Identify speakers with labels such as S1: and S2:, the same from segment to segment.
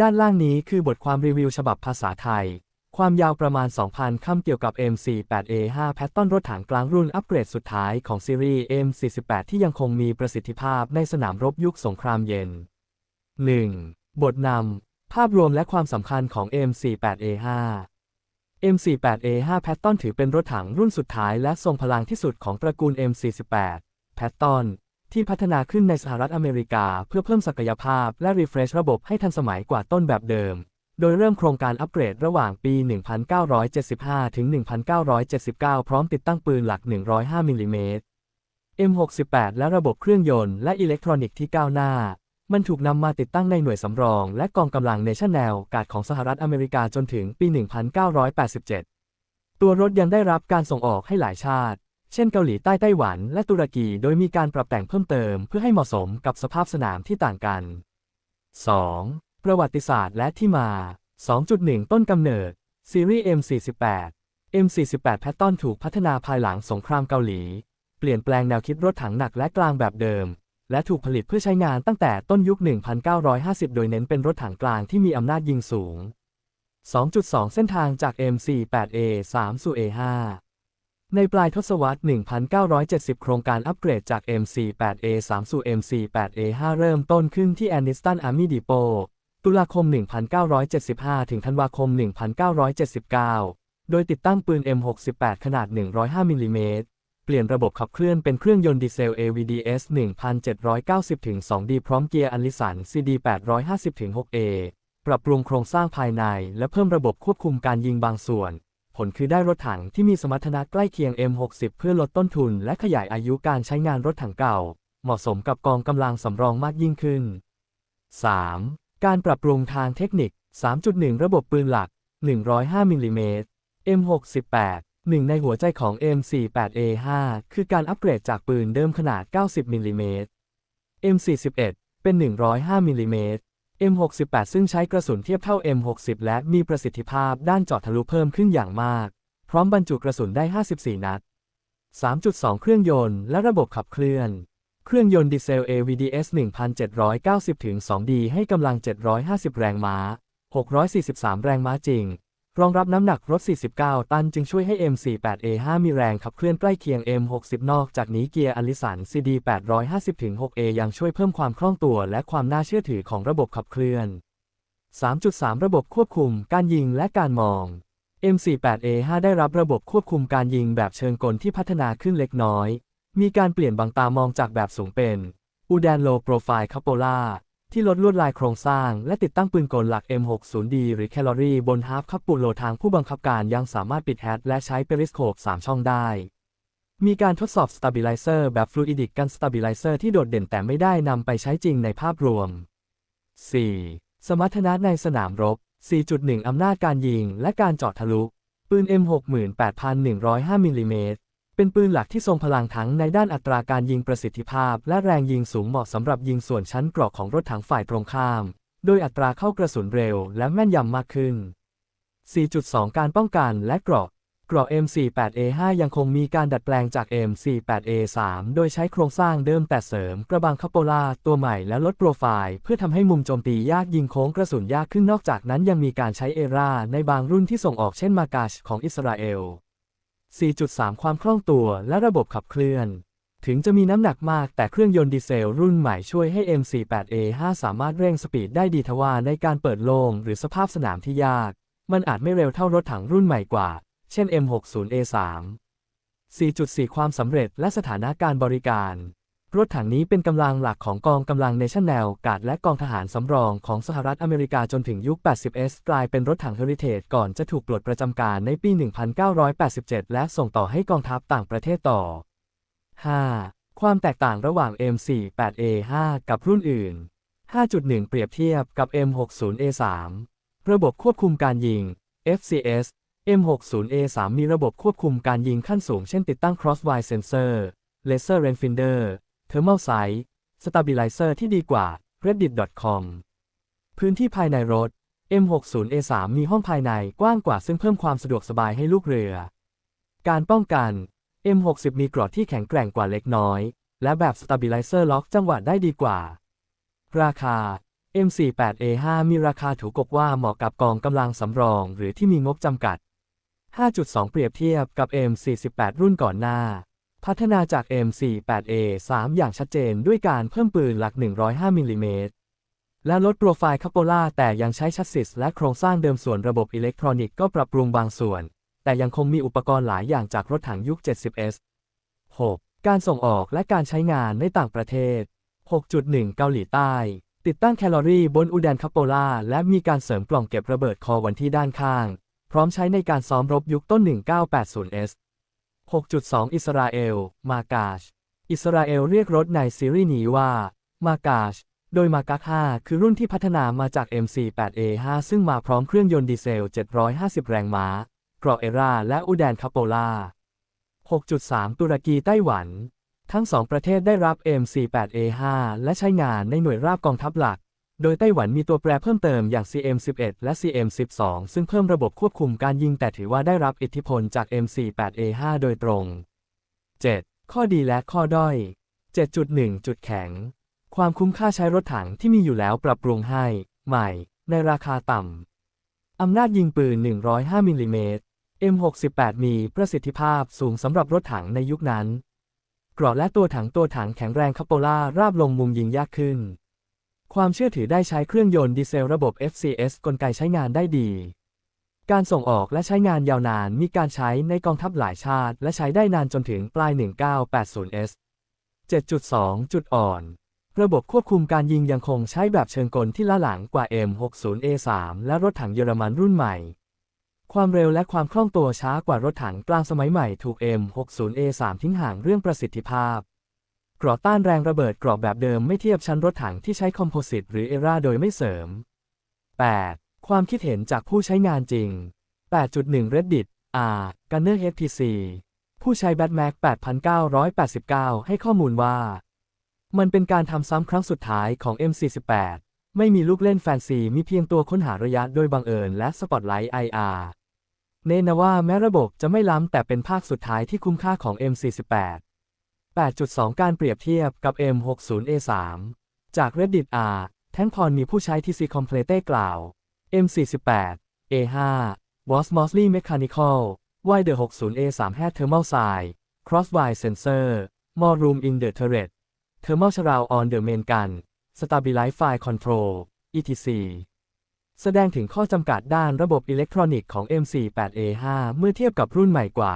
S1: ด้านล่างนี้คือบทความรีวิวฉบับภาษาไทย ความยาวประมาณ 2,000 คำเกี่ยวกับ M48A5 แพทตอนรถถังกลางรุ่นอัปเกรดสุดท้ายของซีรีส์ M48 ที่ยังคงมีประสิทธิภาพในสนามรบยุคสงครามเย็น 1. บทนำ ภาพรวมและความสำคัญของ M48A5 M48A5 แพทตอนถือเป็นรถถังรุ่นสุดท้ายและทรงพลังที่สุดของตระกูล M48 แพทตอน ที่พัฒนาขึ้นในสหรัฐอเมริกาเพื่อเพิ่มศักยภาพและรีเฟรชระบบให้ทันสมัยกว่าต้นแบบเดิม โดยเริ่มโครงการอัปเกรดระหว่างปี 1975 ถึง 1979 พร้อมติดตั้งปืนหลัก 105 มิลลิเมตร M68 และระบบเครื่องยนต์และอิเล็กทรอนิกส์ที่ก้าวหน้า มันถูกนำมาติดตั้งในหน่วยสำรอง และกองกำลังเนชั่นแนลการ์ดของสหรัฐอเมริกาจนถึงปี 1987 ตัวรถยังได้รับการส่งออกให้หลายชาติ เช่นเกาหลีใต้ไต้หวันและตุรกีโดยมีการปรับแต่งเพิ่มเติมเพื่อให้เหมาะสมกับสภาพสนามที่ต่างกัน 2. ประวัติศาสตร์และที่มา 2.1 ต้นกำเนิด ซีรีส์ M48 M48 แพทตอนถูกพัฒนาภายหลังสงครามเกาหลี เปลี่ยนแปลงแนวคิดรถถังหนักและกลางแบบเดิม และถูกผลิตเพื่อใช้งานตั้งแต่ต้นยุค 1950 โดยเน้นเป็นรถถังกลางที่มีอำนาจยิงสูง 2.2 เส้นทางจาก M48A3 สู่ A5 ในปลายทศวรรษ 1970 โครงการอัปเกรดจาก MC8A3 สู่ MC8A5 เริ่มต้นขึ้นที่ Anniston Army Depot ตุลาคม 1975 ถึงธันวาคม 1979 โดยติดตั้งปืน M68 ขนาด 105 มิลลิเมตร เปลี่ยนระบบขับเคลื่อนเป็นเครื่องยนต์ดีเซล AVDS 1790 2D พร้อมเกียร์อันลิสัน CD 850 6A ปรับปรุงโครงสร้างภายในและเพิ่มระบบควบคุมการยิงบางส่วน ผลคือได้รถถังที่มีสมรรถนะใกล้เคียง M60 เพื่อลดต้นทุนและขยายอายุการใช้งานรถถังเก่า เหมาะสมกับกองกำลังสำรองมากยิ่งขึ้น 3. การปรับปรุงทางเทคนิค 3.1 ระบบปืนหลัก 105มิลลิเมตร M68 หนึ่งในหัวใจของ M48A5 คือการอัปเกรดจากปืนเดิมขนาด 90มิลลิเมตร M41 เป็น 105มิลลิเมตร M68 ซึ่งใช้กระสุนเทียบเท่า M60 และมีประสิทธิภาพด้านเจาะทะลุเพิ่มขึ้นอย่างมาก พร้อมบรรจุกระสุนได้ 54 นัด 3.2 เครื่องยนต์และระบบขับเคลื่อน เครื่องยนต์ดีเซล AVDS 1790 2D ให้กำลัง 750 แรงม้า 643 แรงม้าจริง รองรับน้ำหนักรถ 49 ตันจึงช่วยให้ M48A5 มีแรงขับเคลื่อนใกล้เคียง M60 นอกจากนี้เกียร์อลิสัน CD 850 6A ยังช่วยเพิ่มความคล่องตัวและความน่าเชื่อถือของระบบขับเคลื่อน 3.3 ระบบควบคุม การยิงและการมอง M48A5 ได้รับระบบควบคุมการยิงแบบเชิงกลที่พัฒนาขึ้นเล็กน้อย มีการเปลี่ยนบางตามองจากแบบสูงเป็นอูแดนโลโที่ลดลวดลายโครงสร้าง และติดตั้งปืนกลหลัก M60D หรือแคลอรี่บนฮาร์ฟคับปูโลทางผู้บังคับการยังสามารถปิดแฮตและใช้เปริสโคป 3 ช่องได้ มีการทดสอบสตาบิไลเซอร์แบบฟลูอิดิกกันสตาบิไลเซอร์ที่โดดเด่นแต่ไม่ได้นำไปใช้จริงในภาพรวม 4. สมรรถนะในสนามรบ 4.1 อำนาจการยิงและการเจาะทะลุ ปืน M68105 มิลลิเมตร เป็นปืนหลักที่ทรงพลังทั้งในด้านอัตราการยิงประสิทธิภาพ และแรงยิงสูงเหมาะสำหรับยิงส่วนชั้นเกราะของรถถังฝ่ายตรงข้าม โดยอัตราเข้ากระสุนเร็วและแม่นยำมากขึ้น 4.2 การป้องกันและเกราะเกราะ M48A5 ยังคงมีการดัดแปลงจาก M48A3 โดยใช้โครงสร้างเดิมแต่เสริม กระบังคาโปล่าตัวใหม่และลดโปรไฟล์ เพื่อทำให้มุมโจมตียากยิงโค้งกระสุนยากขึ้นนอกจากนั้นยังมีการใช้เอราในบางรุ่นที่ส่งออกเช่นมากาชของอิสราเอล 4.3 ความคล่องตัวและระบบขับเคลื่อน ถึงจะมีน้ำหนักมากแต่เครื่องยนต์ดีเซลรุ่นใหม่ช่วยให้ M48A5 สามารถเร่งสปีดได้ดีทว่าในการเปิดโล่งหรือสภาพสนามที่ยาก มันอาจไม่เร็วเท่ารถถังรุ่นใหม่กว่า เช่น M60A3 4.4 ความสำเร็จและสถานะการบริการ รถถังนี้เป็นกำลังหลักของกองกำลังเนชั่นแนลการ์ดและกองทหารสำรองของสหรัฐอเมริกาจนถึงยุค 80S กลายเป็นรถถังเฮอริเทจก่อนจะถูกปลดประจำการในปี 1987 และส่งต่อให้กองทัพต่างประเทศต่อ 5. ความแตกต่างระหว่าง M48A5 กับรุ่นอื่น 5.1 เปรียบเทียบกับ M60A3 ระบบควบคุมการยิง FCS M60A3 มีระบบควบคุมการยิงขั้นสูงเช่นติดตั้ง Crosswise Sensor Laser Rangefinder Thermal Sight Stabilizer ที่ดีกว่า reddit.com พื้นที่ภายในรถ M60A3 มีห้องภายในกว้างกว่าซึ่งเพิ่มความสะดวกสบายให้ลูกเรือ การป้องกัน M60 มีกรอดที่แข็งแกร่งกว่าเล็กน้อย และแบบ Stabilizer ล็อกจังหวะได้ดีกว่า ราคา M48A5 มีราคาถูกกว่าเหมาะกับกองกำลังสำรอง หรือที่มีงบจำกัด 5.2 เปรียบเทียบกับ M48 รุ่นก่อนหน้า พัฒนาจาก M48A3 อย่างชัดเจนด้วยการเพิ่มปืนหลัก 105มิลลิเมตรและลดโปรไฟล์คัปโปล่าแต่ยังใช้ชัสซิสและโครงสร้างเดิมส่วนระบบอิเล็กทรอนิกส์ก็ปรับปรุงบางส่วน แต่ยังคงมีอุปกรณ์หลายอย่างจากรถถังยุค 70S 6. การส่งออกและการใช้งานในต่างประเทศ 6.1 เกาหลีใต้ ติดตั้งแคลอรี่บนอูแดนคัปโปล่าและมีการเสริมกล่องเก็บระเบิดคอวันที่ด้านข้าง พร้อมใช้ในการซ้อมรบยุคต้น 1980S 6.2 อิสราเอล มากาช อิสราเอลเรียกรถในซีรีส์นี้ว่า มากาช โดยมากัก5คือรุ่นที่พัฒนามาจาก MC8A5 ซึ่งมาพร้อมเครื่องยนต์ดีเซล 750 แรงม้าเกราะเอราและอูแดนคัปโปล่า6.3 ตุรกีไต้หวัน ทั้งสองประเทศได้รับ MC8A5 และใช้งานในหน่วยราบกองทัพหลัก โดยไต้หวันมีตัวแปรเพิ่มเติมอย่าง CM11 และ CM12 ซึ่งเพิ่มระบบควบคุมการยิงแต่ถือว่าได้รับอิทธิพลจาก MC8A5 โดยตรง 7. ข้อดีและข้อด้อย 7.1 จุดแข็ง ความคุ้มค่าใช้รถถังที่มีอยู่แล้วปรับปรุงให้ ใหม่ ในราคาต่ำ อำนาจยิงปืน 105มิลลิเมตร M68 มีประสิทธิภาพสูงสำหรับรถถังในยุคนั้นเกราะและตัวถังตัวถังแข็งแรงคัปโปล่าราบลงมุมยิงยากขึ้น ความเชื่อถือได้ใช้เครื่องยนต์ดีเซลระบบ FCS กลไกใช้งานได้ดี การส่งออกและใช้งานยาวนานมีการใช้ในกองทัพหลายชาติ และใช้ได้นานจนถึงปลาย 1980S 7.2 จุดอ่อน ระบบควบคุมการยิงยังคงใช้แบบเชิงกลที่ล้าหลังกว่า M60A3 และรถถังเยอรมันรุ่นใหม่ ความเร็วและความคล่องตัวช้ากว่ารถถังกลางสมัยใหม่ถูก M60A3 ทิ้งห่างเรื่องประสิทธิภาพ เกราะต้านแรงระเบิดเกราะแบบเดิมไม่เทียบชั้นรถถังที่ใช้คอมโพสิตหรือเอราโดยไม่เสริม 8. ความคิดเห็นจากผู้ใช้งานจริง 8.1 Reddit R Gunner HPC ผู้ใช้ Batmac 8989 ให้ข้อมูลว่า มันเป็นการทำซ้ำครั้งสุดท้ายของ M48 ไม่มีลูกเล่นแฟนซี มีเพียงตัวค้นหาระยะโดยบังเอิญและสปอตไลท์ IR เนนว่าแม้ระบบจะไม่ล้ำแต่เป็นภาคสุดท้ายที่คุ้มค่าของ M48 8.2 การเปรียบเทียบกับ M60A3 จาก Reddit R แท่งพรมีผู้ใช้ TC Complete กล่าว M48 A5 was mostly mechanical while the 60A3 had thermal side crosswise sensor more room in the turret thermal shroud on the main gun stabilize fire control etc แสดงถึงข้อจำกัดด้านระบบอิเล็กทรอนิกส์ของ M48A5 เมื่อเทียบกับรุ่นใหม่กว่า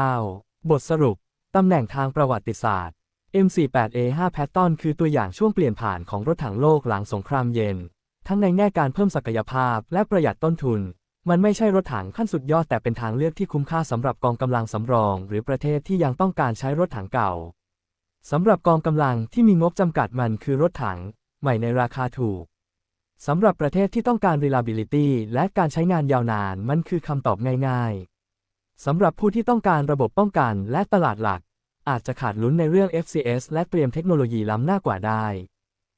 S1: 9. บทสรุป ตำแหน่งทางประวัติศาสตร์ M48A5 Patton คือตัวอย่างช่วงเปลี่ยนผ่านของรถถังโลกหลังสงครามเย็น ทั้งในแง่การเพิ่มศักยภาพและประหยัดต้นทุน มันไม่ใช่รถถังขั้นสุดยอดแต่เป็นทางเลือกที่คุ้มค่าสำหรับกองกำลังสำรอง หรือประเทศที่ยังต้องการใช้รถถังเก่าสำหรับกองกำลังที่มีงบจำกัดมันคือรถถัง ใหม่ในราคาถูกสำหรับประเทศที่ต้องการ reliability และการใช้งานยาวนานมันคือคำตอบง่ายๆ สำหรับผู้ที่ต้องการระบบป้องกันและตลาดหลัก อาจจะขาดลุ้นในเรื่อง FCS และเตรียมเทคโนโลยีล้ำหน้ากว่าได้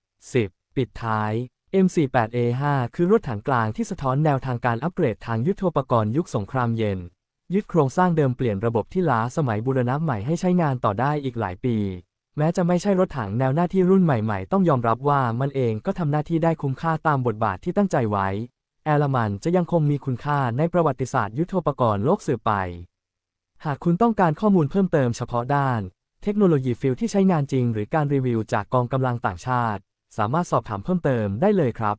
S1: 10. ปิดท้าย M48A5 คือรถถังกลางที่สะท้อนแนวทางการอัปเกรดทางยุทโธปกรณ์ยุคสงครามเย็น ยึดโครงสร้างเดิมเปลี่ยนระบบที่ล้าสมัยบูรณะใหม่ให้ใช้งานต่อได้อีกหลายปี แม้จะไม่ใช่รถถังแนวหน้าที่รุ่นใหม่ๆ ต้องยอมรับว่ามันเองก็ทำหน้าที่ได้คุ้มค่าตามบทบาทที่ตั้งใจไว้ แอลมันจะยังคงมีคุณค่าในประวัติศาสตร์ยุทโธปกรณ์โลกสืบไป หากคุณต้องการข้อมูลเพิ่มเติมเฉพาะด้าน เทคโนโลยีฟิลที่ใช้งานจริง หรือการรีวิวจากกองกำลังต่างชาติ สามารถสอบถามเพิ่มเติมได้เลยครับ